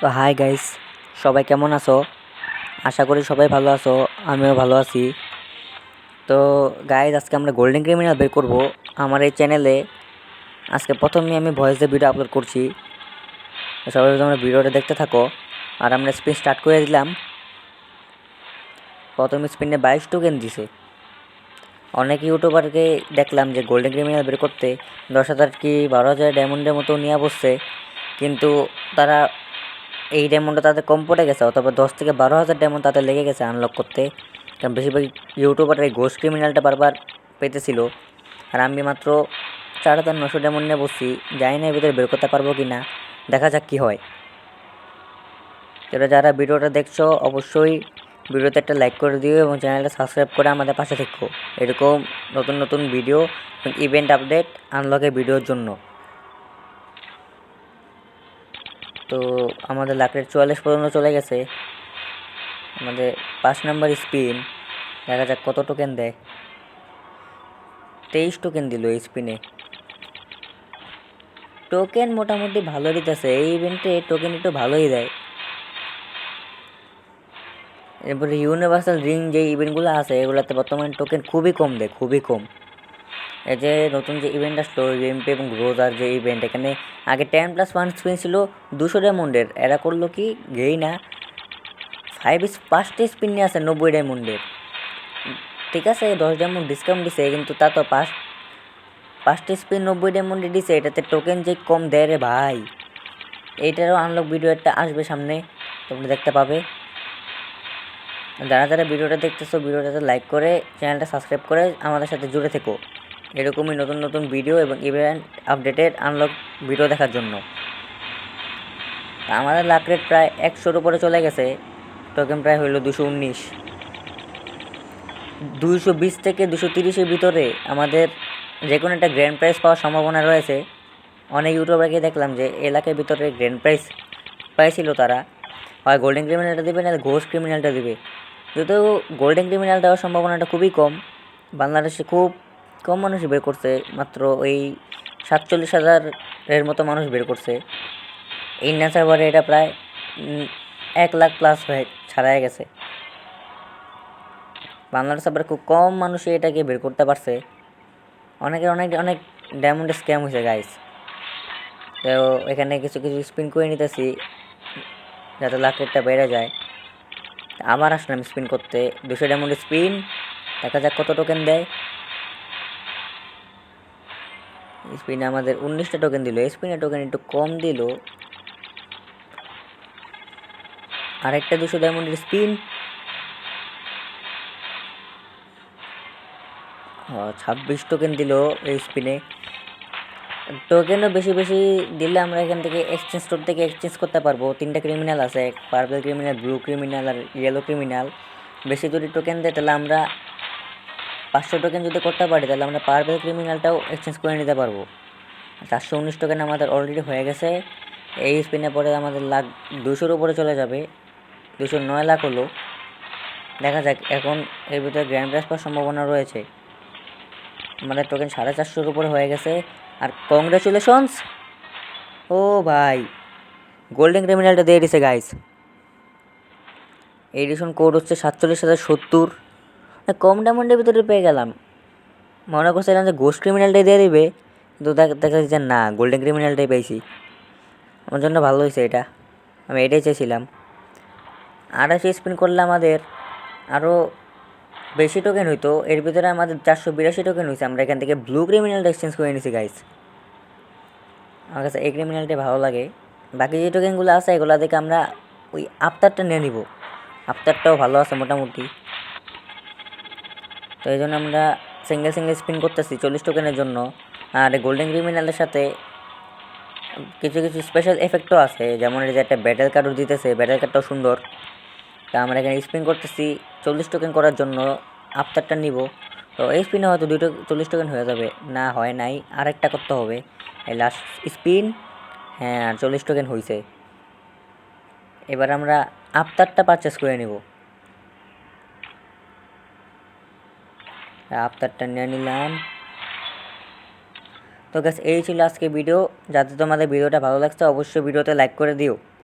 তো hi guys সবাই কেমন আছো? আশা করি সবাই ভালো আছো, আমিও ভালো আছি। তো গাইজ আজকে আমরা গোল্ডেন ক্রিমিনাল বের করব আমার এই চ্যানেলে আজকে প্রথমে আমি ভয়েস ভিডিও আপলোড করছি। সবাই তোমরা ভিডিওটা দেখতে থাকো। আর আমরা স্পিন স্টার্ট করে দিলাম। প্রথম স্পিনে বাইশ টোকেন দিছে। অনেক ইউটিউবারকে দেখলাম যে গোল্ডেন ক্রিমিনাল বের করতে। দশ হাজার কি বারো হাজার ডায়মন্ডের মতো নিয়ে বসছে। কিন্তু তারা এই ডায়মন্ডটা তাদের কম পড়ে গেছে, অথবা দশ থেকে বারো হাজার ডায়মন্ড তাদের লেগে গেছে আনলক করতে। কারণ বেশিরভাগ ইউটিউবার এই ঘোষ ক্রিমিনালটা বারবার পেতেছিল। আর আমি মাত্র চার হাজার নশো ডায়মন্ড নিয়ে বসছি, জানি না এর ভিতরে বের করতে পারব কি না দেখা যাক কী হয়। তোরা যারা ভিডিওটা দেখছ, অবশ্যই ভিডিওতে একটা লাইক করে দিও এবং চ্যানেলটা সাবস্ক্রাইব করে আমাদের পাশে থেকো। এরকম নতুন নতুন ভিডিও এবং ইভেন্ট আপডেট আনলকের ভিডিওর জন্য। তো আমাদের লাকড়ের চুয়াল্লিশ পর্যন্ত চলে গেছে। আমাদের পাঁচ নাম্বার স্পিন। দেখা যাক কত টোকেন দেয়। তেইশ টোকেন দিল এই স্পিনে টোকেন মোটামুটি ভালো দিতেছে। এই ইভেন্টে টোকেন একটু ভালোই দেয়। এরপরে ইউনিভার্সাল রিং যে ইভেন্টগুলো আছে, এগুলোতে বর্তমানে টোকেন খুবই কম দেয়, খুবই কম। যে নতুন যে ইভেন্ট আসলো রিম্পে এবং রোজার যে ইভেন্ট এখানে আগে টেন প্লাস ওয়ান স্পিন ছিল, দুশো ডায়মন্ডের এরা। করল কি? গেই না ফাইভ পাঁচটি স্পিন নিয়ে আসে নব্বই ডায়মন্ডের ঠিক আছে, দশ ডায়মন্ড ডিসকাউন্ট দিছে, কিন্তু তা তো পাঁচ পাঁচটি স্পিন নব্বই ডায়মন্ডে দিছে, এটাতে টোকেন যে কম দেয় রে ভাই। এইটারও আনলক ভিডিও একটা আসবে সামনে, তোমরা দেখতে পাবে। যারা যারা ভিডিওটা দেখতেছো, ভিডিওটাতে লাইক করে চ্যানেলটা সাবস্ক্রাইব করে আমাদের সাথে জুড়ে থেকো। এরকমই নতুন নতুন ভিডিও এবং ইভেন্ট আপডেটেড আনলক ভিডিও দেখার জন্য। আমাদের লাক রেট প্রায় একশোর উপরে চলে গেছে টোকেন প্রায় হইল দুশো উনিশ। দুইশো বিশ থেকে দুশো তিরিশের ভিতরে আমাদের যে কোনো একটা গ্র্যান্ড প্রাইজ পাওয়ার সম্ভাবনা রয়েছে। অনেক ইউটিউবারকে দেখলাম যে এলাকার ভিতরে গ্র্যান্ড প্রাইজ পাইছিল তারা। হয় গোল্ডেন ক্রিমিনালটা দেবে না ঘোষ ক্রিমিনালটা দেবে। যেহেতু গোল্ডেন ক্রিমিনাল দেওয়ার সম্ভাবনাটা খুবই কম, বাংলাদেশে খুব কম মানুষ বের করছে, মাত্র ওই সাতচল্লিশ হাজারের মতো মানুষ বের করছে। এই ইন্ডিয়ান সার্ভারে এটা প্রায় এক লাখ প্লাস হয়ে, ছাড়াই গেছে। বাংলাদেশ সার্ভারে খুব কম মানুষই এটাকে বের করতে পারছে। অনেকে অনেক অনেক ডায়মন্ডে স্ক্যাম হয়েছে গাইস তো এখানে কিছু কিছু স্পিন করে নিতেছি, যাতে লাখ রেটটা বেড়ে যায়। আবার আসলাম স্পিন করতে, দুশো ডায়মন্ড স্পিন দেখা যাক কত টোকেন দেয়। স্পিনে আমাদের উনিশটা টোকেন দিল। স্পিনে টোকেন একটু কম দিল। আরেকটা দুশো ডায়মন্ডের স্পিন ছাব্বিশ টোকেন দিল এই স্পিনে টোকেনও বেশি বেশি দিলে আমরা এখান থেকে এক্সচেঞ্জ স্টোর থেকে এক্সচেঞ্জ করতে পারব। তিনটা ক্রিমিনাল আছে পার্পল ক্রিমিনাল ব্লু ক্রিমিনাল আর ইয়েলো ক্রিমিনাল বেশি যদি টোকেন দেয় তাহলে আমরা পাঁচশো টোকেন যদি করতে পারি, তাহলে আমরা পার্পল ক্রিমিনালটাও এক্সচেঞ্জ করে নিতে পারব। চারশো উনিশ টোকেন আমাদের অলরেডি হয়ে গেছে। এই স্পিনে পরে আমাদের লাখ দুশোর উপরে চলে যাবে। দুশো নয় লাখ হলো। দেখা যাক, এখন এর ভিতরে গ্র্যান্ড প্রাইজ পাওয়ার সম্ভাবনা রয়েছে। আমাদের টোকেন সাড়ে চারশোর উপরে হয়ে গেছে। আর কংগ্রেচুলেশনস ও ভাই গোল্ডেন ক্রিমিনালটা দিয়ে দিছে গাইস এডিশন কোড হচ্ছে সাতচল্লিশ হাজার সত্তর। কম ডায়মন্ডের ভিতরে পেয়ে গেলাম। মনে করছিলাম যে গোস্ট ক্রিমিনালটাই দিয়ে দিবে, কিন্তু দেখ- যাচ্ছে না গোল্ডেন ক্রিমিনালটাই পেয়েছি। আমার জন্য ভালো হয়েছে এটা। আমি এটাই চেয়েছিলাম। আড়াইশো স্পিন করলে আমাদের আরও বেশি টোকেন হইতো। এর ভিতরে আমাদের চারশো বিরাশি টোকেন হয়েছে। আমরা এখান থেকে ব্লু ক্রিমিনালটা এক্সচেঞ্জ করে নিয়েছি গাইস আমার কাছে এই ক্রিমিনালটাই ভালো লাগে। বাকি যে টোকেনগুলো আছে, এগুলো দেখে আমরা ওই আফতারটা নিয়ে নিব। আফতারটাও ভালো আছে মোটামুটি। তো এই জন্য আমরা সিঙ্গেল সিঙ্গেল স্পিন করতেছি চল্লিশ টোকেনের জন্য। আর গোল্ডেন ক্রিমিনালের সাথে কিছু কিছু স্পেশাল এফেক্টও আছে। যেমন এই যে একটা ব্যাটেল কার্ডও দিতেছে ব্যাটেল কার্ডটাও সুন্দর। তা আমরা এখানে স্পিন করতেছি চল্লিশ টোকেন করার জন্য আফতারটা নিব। তো এই স্পিনে হয়তো দুটো চল্লিশ টোকেন হয়ে যাবে। না, হয় নাই, আরেকটা করতে হবে। এই লাস্ট স্পিন হ্যাঁ আর চল্লিশ টোকেন হয়েছে এবার আমরা আফতারটা পারচেস করে নিব। আফতারটা নিয়ে নিলাম। তো গ্যাস এই ছিল আজকে ভিডিও যাতে তোমাদের ভিডিওটা ভালো লাগছে, অবশ্যই ভিডিওতে লাইক করে দিও।